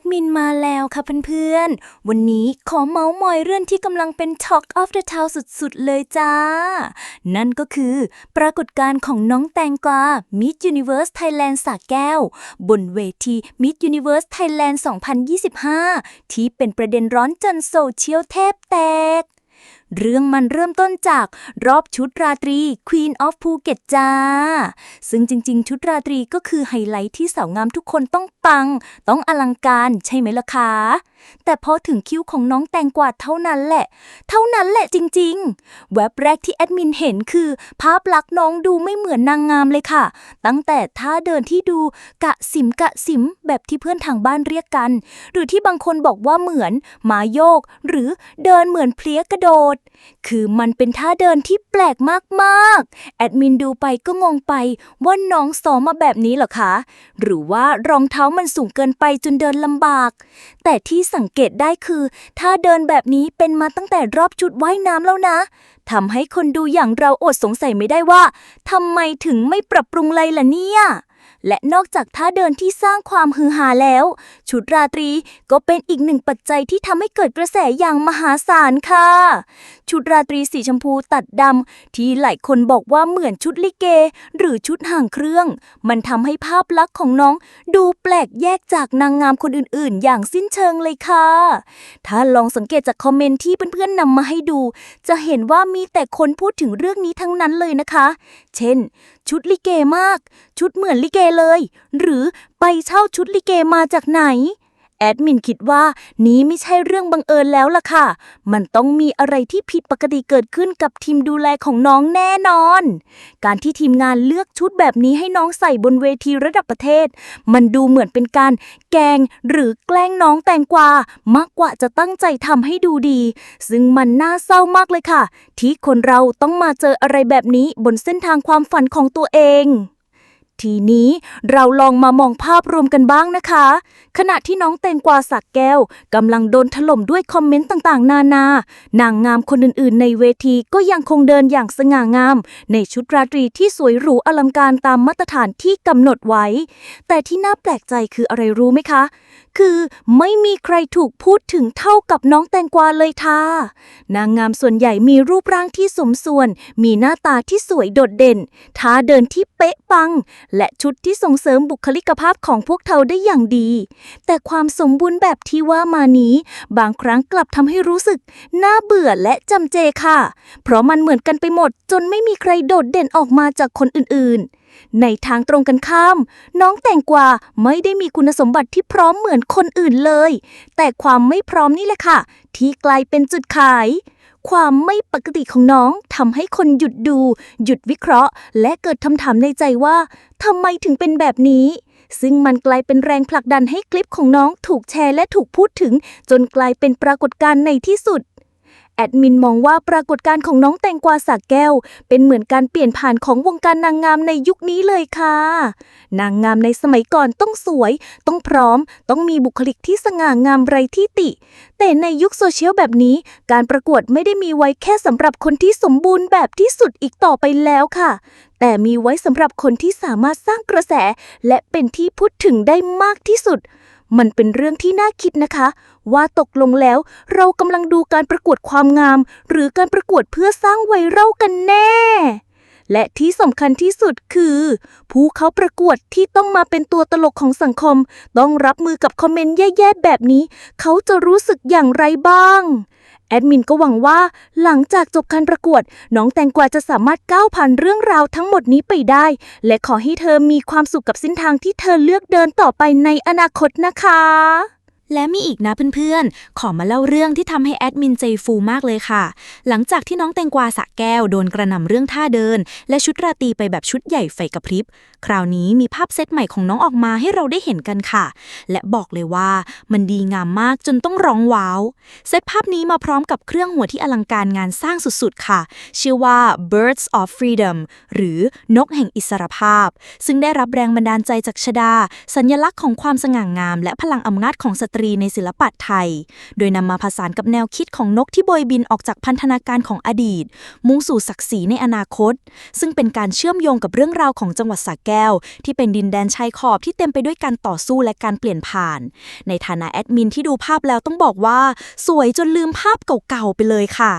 ดมินมาแล้วค่ะเพื่อนๆ วันนี้ขอเมาส์มอยเรื่องที่กำลังเป็น Talk of the Town สุดๆ เลยจ้า นั่นก็คือปรากฏการณ์ของน้องแตงกวา Miss Universe Thailand สาแก้ว บนเวที Miss Universe Thailand 2025 ที่เป็นประเด็นร้อนจนโซเชียลแทบแตก เรื่องมันเริ่มต้นจากรอบชุดราตรี Queen of Phuket จ้า ซึ่งจริงๆ ชุดราตรีก็คือไฮไลท์ที่สาวงามทุกคนต้องปัง ต้องอลังการใช่ไหมล่ะคะ แต่พอถึงคิวของน้องแตงกวาเท่านั้นแหละ เท่านั้นแหละจริงๆ แว็บแรกที่แอดมินเห็นคือ ภาพลักษณ์น้องดูไม่เหมือนนางงามเลยค่ะ ตั้งแต่ท่าเดินที่ดูกะสิมกะสิมแบบที่เพื่อนทางบ้านเรียกกัน หรือที่บางคนบอกว่าเหมือนหมาโยก หรือเดินเหมือนเพลี้ยกระโดด คือมันเป็นท่าเดินที่แปลกมากๆ แอดมินดูไปก็งงไปว่าน้องซ้อมมาแบบนี้เหรอคะ หรือว่ารองเท้ามันสูงเกินไปจนเดินลำบาก แต่ที่สังเกตได้คือ ถ้าเดินแบบนี้เป็นมาตั้งแต่รอบชุดว่ายน้ำแล้วนะทำให้คนดูอย่างเราอดสงสัยไม่ได้ว่าทำไมถึงไม่ปรับปรุงเลยล่ะเนี่ย และนอกจากท่าเดินที่สร้างความฮือฮาแล้ว ชุดราตรีก็เป็นอีกหนึ่งปัจจัยที่ทำให้เกิดกระแสอย่างมหาศาลค่ะ ชุดราตรีสีชมพูตัดดำที่หลายคนบอกว่าเหมือนชุดลิเก หรือชุดห่างเครื่อง มันทำให้ภาพลักษณ์ของน้อง ดูแปลกแยกจากนางงามคนอื่นๆ อย่างสิ้นเชิงเลยค่ะ ถ้าลองสังเกตจากคอมเมนต์ที่เพื่อนๆนำมาให้ดู จะเห็นว่ามีแต่คนพูดถึงเรื่องนี้ทั้งนั้นเลยนะคะ เช่น ชุดลิเกมาก ชุดเหมือนลิเกเลย หรือไปเช่าชุดลิเกมาจากไหน แอดมินคิดว่านี้ไม่ใช่เรื่องบังเอิญแล้วล่ะค่ะ มันต้องมีอะไรที่ผิดปกติเกิดขึ้นกับทีมดูแลของน้องแน่นอน การที่ทีมงานเลือกชุดแบบนี้ให้น้องใส่บนเวทีระดับประเทศ มันดูเหมือนเป็นการแกงหรือแกล้งน้องแตงกวามากกว่าจะตั้งใจทำให้ดูดี ซึ่งมันน่าเศร้ามากเลยค่ะ ที่คนเราต้องมาเจออะไรแบบนี้บนเส้นทางความฝันของตัวเอง ทีนี้เราลองมามองภาพรวมกันบ้างนะคะ ขณะที่น้องแตงกวาสักแก้วกำลังโดนถล่มด้วยคอมเมนต์ต่างๆ นานา นางงามคนอื่นๆ ในเวทีก็ยังคงเดินอย่างสง่างาม ในชุดราตรีที่สวยหรูอลังการตามมาตรฐานที่กำหนดไว้ แต่ที่น่าแปลกใจคืออะไรรู้ไหมคะ คือไม่มีใครถูกพูดถึงเท่ากับน้องแตงกวาเลยค่ะ นางงามส่วนใหญ่มีรูปร่างที่สมส่วน มีหน้าตาที่สวยโดดเด่นท่าเดินที่เป๊ะปัง และชุดที่ส่งเสริมบุคลิกภาพของพวกเธอได้อย่างดี แต่ความสมบูรณ์แบบที่ว่ามานี้ บางครั้งกลับทำให้รู้สึกน่าเบื่อและจำเจค่ะ เพราะมันเหมือนกันไปหมดจนไม่มีใครโดดเด่นออกมาจากคนอื่นๆ ในทางตรงกันข้าม น้องแตงกวาไม่ได้มีคุณสมบัติที่พร้อมเหมือนคนอื่นเลย แต่ความไม่พร้อมนี่แหละค่ะ ที่กลายเป็นจุดขาย ความไม่ปกติของน้องทำให้คนหยุดดู หยุดวิเคราะห์ และเกิดคำถามในใจว่าทำไมถึงเป็นแบบนี้ ซึ่งมันกลายเป็นแรงผลักดันให้คลิปของน้องถูกแชร์และถูกพูดถึง จนกลายเป็นปรากฏการณ์ในที่สุด แอดมินมองว่าปรากฏการณ์ของน้องแตงกวาสากแก้ว เป็นเหมือนการเปลี่ยนผ่านของวงการนางงามในยุคนี้เลยค่ะ นางงามในสมัยก่อนต้องสวย ต้องพร้อม ต้องมีบุคลิกที่สง่างามไรที่ติ แต่ในยุคโซเชียลแบบนี้ การประกวดไม่ได้มีไว้แค่สำหรับคนที่สมบูรณ์แบบที่สุดอีกต่อไปแล้วค่ะ แต่มีไว้สำหรับคนที่สามารถสร้างกระแส และเป็นที่พูดถึงได้มากที่สุด มันเป็นเรื่องที่น่าคิดนะคะ ว่าตกลงแล้วเรากำลังดูการประกวดความงาม หรือการประกวดเพื่อสร้างไวรัลกันแน่ และที่สำคัญที่สุดคือ ผู้เขาประกวดที่ต้องมาเป็นตัวตลกของสังคม ต้องรับมือกับคอมเมนต์แย่ๆแบบนี้ เขาจะรู้สึกอย่างไรบ้าง แอดมินก็หวังว่าหลังจากจบการประกวด น้องแตงกวาจะสามารถก้าวผ่านเรื่องราวทั้งหมดนี้ไปได้ และขอให้เธอมีความสุขกับเส้นทางที่เธอเลือกเดินต่อไปในอนาคตนะคะ และมีอีกนะเพื่อนๆ ขอมาเล่าเรื่องที่ทำให้แอดมินใจฟูมากเลยค่ะ หลังจากที่น้องแตงกวาสะแก้วโดนกระหน่ำเรื่องท่าเดิน และชุดราตรีไปแบบชุดใหญ่ไฟกระพริบ คราวนี้มีภาพเซตใหม่ของน้องออกมาให้เราได้เห็นกันค่ะ และบอกเลยว่ามันดีงามมากจนต้องร้องว้าว เซตภาพนี้มาพร้อมกับเครื่องหัวที่อลังการงานสร้างสุดๆค่ะ ชื่อว่า Birds of Freedom หรือนกแห่งอิสรภาพ ซึ่งได้รับแรงบันดาลใจจากชดา สัญลักษณ์ของความสง่างาม และพลังอำนาจของสตรีรีในศิลปะไทย โดยนำมาผสานกับแนวคิดของนกที่โบยบินออกจากพันธนาการของอดีต มุ่งสู่ศักดิ์ศรีในอนาคต ซึ่งเป็นการเชื่อมโยงกับเรื่องราวของจังหวัดสระแก้ว ที่เป็นดินแดนชายขอบที่เต็มไปด้วยการต่อสู้และการเปลี่ยนผ่าน ในฐานะแอดมินที่ดูภาพแล้วต้องบอกว่า สวยจนลืมภาพเก่าๆไปเลยค่ะ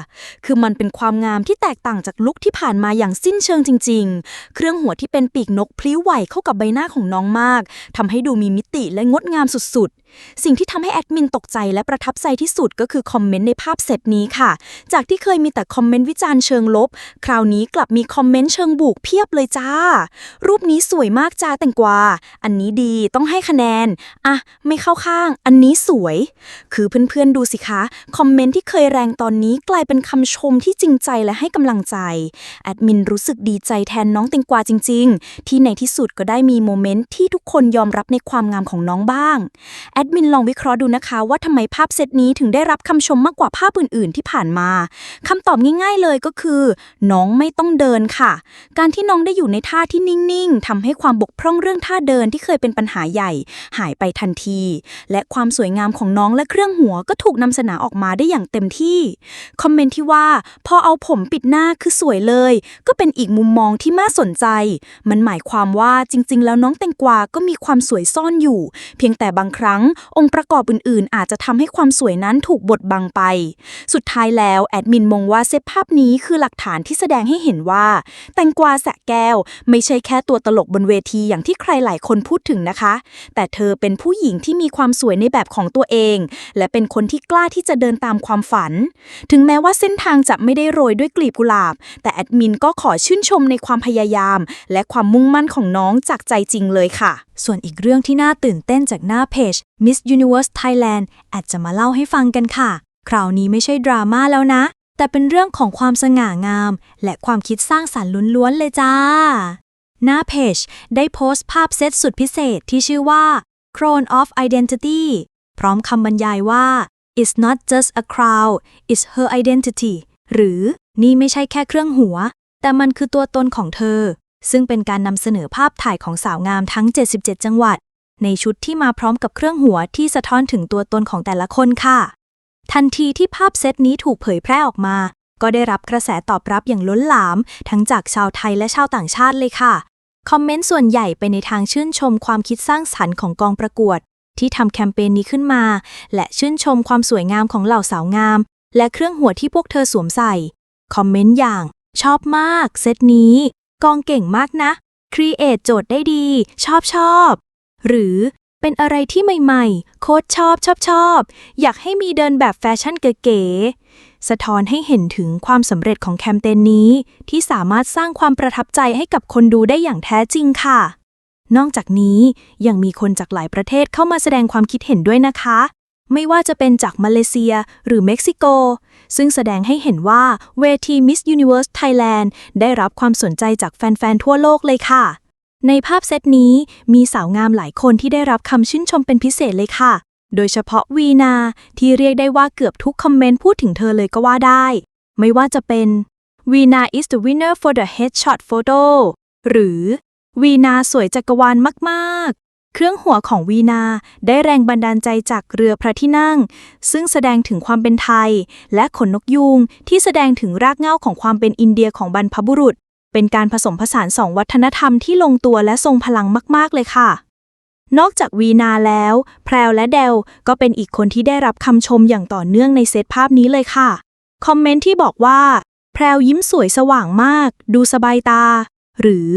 คือมันเป็นความงามที่แตกต่างจากลุคที่ผ่านมาอย่างสิ้นเชิงจริง ๆ เครื่องหัวที่เป็นปีกนกพลิ้วไหวเข้ากับใบหน้าของน้องมากทำให้ดูมีมิติและงดงามสุดๆ สิ่งที่ทำให้แอดมินตกใจและประทับใจที่สุดก็คือคอมเมนต์ในภาพเซตนี้ค่ะ จากที่เคยมีแต่คอมเมนต์วิจารณ์เชิงลบ คราวนี้กลับมีคอมเมนต์เชิงบวกเพียบเลยจ้า รูปนี้สวยมากจ้าแตงกวา อันนี้ดีต้องให้คะแนน อะ ไม่เข้าข้าง อันนี้สวย คือเพื่อนๆดูสิคะ คอมเมนต์ที่เคยแรงตอนนี้กลายเป็นคำชมที่จริงใจและให้กำลังใจ แอดมินรู้สึกดีใจแทนน้องแตงกวาจริง ๆ ที่ในที่สุดก็ได้มีโมเมนต์ที่ทุกคนยอมรับในความงามของน้องบ้าง แอดมินลองวิเคราะห์ดูนะคะ ว่าทำไมภาพเซตนี้ถึงได้รับคำชมมากกว่าภาพอื่น ๆ ที่ผ่านมาคำตอบง่าย ๆ เลยก็คือ น้องไม่ต้องเดินค่ะ การที่น้องได้อยู่ในท่าที่นิ่ง ๆทำให้ความบกพร่องเรื่องท่าเดินที่เคยเป็นปัญหาใหญ่ หายไปทันที และความสวยงามของน้องและเครื่องหัวก็ถูกนำเสนอออกมาได้อย่างเต็มที่ คอมเมนต์ที่ว่า พอเอาผมปิดหน้าคือสวยเลย ก็เป็นอีกมุมมองที่น่าสนใจ มันหมายความว่าจริง ๆ แล้วน้องแตงกวาก็มีความสวยซ่อนอยู่ เพียงแต่บางครั้งองค์ประกอบอื่นๆ อาจจะทำให้ความสวยนั้นถูกบดบังไป สุดท้ายแล้วแอดมินมองว่าเซตภาพนี้คือหลักฐานที่แสดงให้เห็นว่า แตงกวาแสะแก้ว ไม่ใช่แค่ตัวตลกบนเวทีอย่างที่ใครหลายคนพูดถึงนะคะ แต่เธอเป็นผู้หญิงที่มีความสวยในแบบของตัวเอง และเป็นคนที่กล้าที่จะเดินตามความฝัน ถึงแม้ว่าเส้นทางจะไม่ได้โรยด้วยกลีบกุหลาบ แต่แอดมินก็ขอชื่นชมในความพยายาม และความมุ่งมั่นของน้องจากใจจริงเลยค่ะส่วนอีกเรื่องที่น่าตื่นเต้นจากหน้าเพจ Miss Universe Thailand แอดจะมาเล่าให้ฟังกันค่ะ คราวนี้ไม่ใช่ดราม่าแล้วนะ แต่เป็นเรื่องของความสง่างาม และความคิดสร้างสรรค์ล้วนๆเลยจ้า หน้าเพจได้โพสต์ภาพเซตสุดพิเศษที่ชื่อว่า Crown of Identity พร้อมคำบรรยายว่า It's not just a crown it's her identity หรือนี่ไม่ใช่แค่เครื่องหัว แต่มันคือตัวตนของเธอ ซึ่งเป็นการนำเสนอภาพถ่ายของสาวงามทั้ง 77 จังหวัด ในชุดที่มาพร้อมกับเครื่องหัวที่สะท้อนถึงตัวตนของแต่ละคนค่ะ ทันทีที่ภาพเซตนี้ถูกเผยแพร่ออกมา ก็ได้รับกระแสตอบรับอย่างล้นหลาม ทั้งจากชาวไทยและชาวต่างชาติเลยค่ะ คอมเมนต์ส่วนใหญ่ไปในทางชื่นชมความคิดสร้างสรรค์ของกองประกวด ที่ทำแคมเปญนี้ขึ้นมา และชื่นชมความสวยงามของเหล่าสาวงาม และเครื่องหัวที่พวกเธอสวมใส่ คอมเมนต์อย่าง ชอบมาก เซตนี้ กองเก่งมากนะ ครีเอทโจทย์ได้ดี ชอบชอบ หรือเป็นอะไรที่ใหม่ๆ โคตรชอบชอบชอบ อยากให้มีเดินแบบแฟชั่นเก๋ๆ สะท้อนให้เห็นถึงความสำเร็จของแคมเปญนี้ ที่สามารถสร้างความประทับใจให้กับคนดูได้อย่างแท้จริงค่ะ นอกจากนี้ยังมีคนจากหลายประเทศเข้ามาแสดงความคิดเห็นด้วยนะคะ ไม่ว่าจะเป็นจากมาเลเซียหรือเม็กซิโก ซึ่งแสดงให้เห็นว่าเวที Miss Universe Thailand ได้รับความสนใจจากแฟน ๆ ทั่วโลกเลยค่ะ ในภาพเซตนี้มีสาวงามหลายคนที่ได้รับคำชื่นชมเป็นพิเศษเลยค่ะ โดยเฉพาะวีนา ที่เรียกได้ว่าเกือบทุกคอมเมนต์พูดถึงเธอเลยก็ว่าได้ ไม่ว่าจะเป็นวีนา is the winner for the headshot photo หรือวีนาสวยจักรวาลมาก เครื่องหัวของวีนาได้แรงบันดาลใจจากเรือพระที่นั่ง ซึ่งแสดงถึงความเป็นไทย และขนนกยูงที่แสดงถึงรากเหง้าของความเป็นอินเดียของบรรพบุรุษ เป็นการผสมผสานสองวัฒนธรรมที่ลงตัวและทรงพลังมาก ๆ เลยค่ะ นอกจากวีนาแล้ว แพรวและเดลก็เป็นอีกคนที่ได้รับคำชมอย่างต่อเนื่องในเซตภาพนี้เลยค่ะ คอมเมนต์ที่บอกว่า แพรวยิ้มสวยสว่างมาก ดูสบายตา หรือ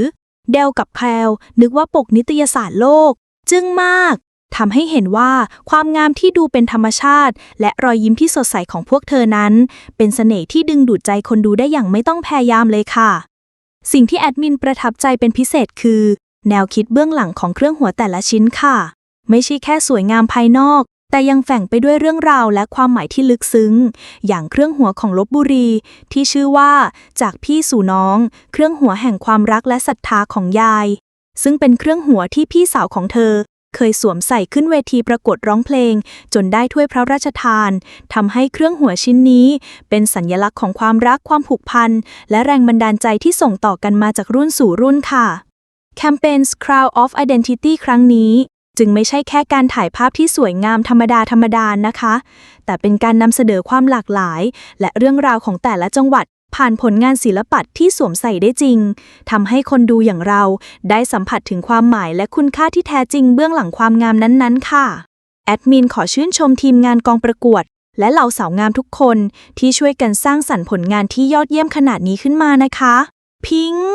เดลกับแพรวนึกว่าปกนิตยสารโลก จึ้งมากทำให้เห็นว่าความงามที่ดูเป็นธรรมชาติ และรอยยิ้มที่สดใสของพวกเธอนั้น เป็นเสน่ห์ที่ดึงดูดใจคนดูได้อย่างไม่ต้องพยายามเลยค่ะ สิ่งที่แอดมินประทับใจเป็นพิเศษคือ แนวคิดเบื้องหลังของเครื่องหัวแต่ละชิ้นค่ะ ไม่ใช่แค่สวยงามภายนอก แต่ยังแฝงไปด้วยเรื่องราวและความหมายที่ลึกซึ้ง อย่างเครื่องหัวของลบบุรี ที่ชื่อว่า จากพี่สู่น้อง เครื่องหัวแห่งความรักและศรัทธาของยาย ซึ่งเป็นเครื่องหัวที่พี่สาวของเธอ เคยสวมใส่ขึ้นเวทีประกวดร้องเพลง จนได้ถ้วยพระราชทานทำให้เครื่องหัวชิ้นนี้ เป็นสัญลักษณ์ของความรักความผูกพัน และแรงบันดาลใจที่ส่งต่อกันมาจากรุ่นสู่รุ่นค่ะแคมเปญ Crown of Identity ครั้งนี้ จึงไม่ใช่แค่การถ่ายภาพที่สวยงามธรรมดาธรรมดานะคะ แต่เป็นการนำเสนอความหลากหลาย และเรื่องราวของแต่ละจังหวัด ผ่านผลงานศิลปะที่สวมใส่ได้จริงทำให้คนดูอย่างเราได้สัมผัสถึงความหมายและคุณค่าที่แท้จริงเบื้องหลังความงามนั้นๆ ค่ะ แอดมินขอชื่นชมทีมงานกองประกวด และเหล่าสาวงามทุกคนที่ช่วยกันสร้างสรรค์ผลงานที่ยอดเยี่ยมขนาดนี้ขึ้นมานะคะ พิงค์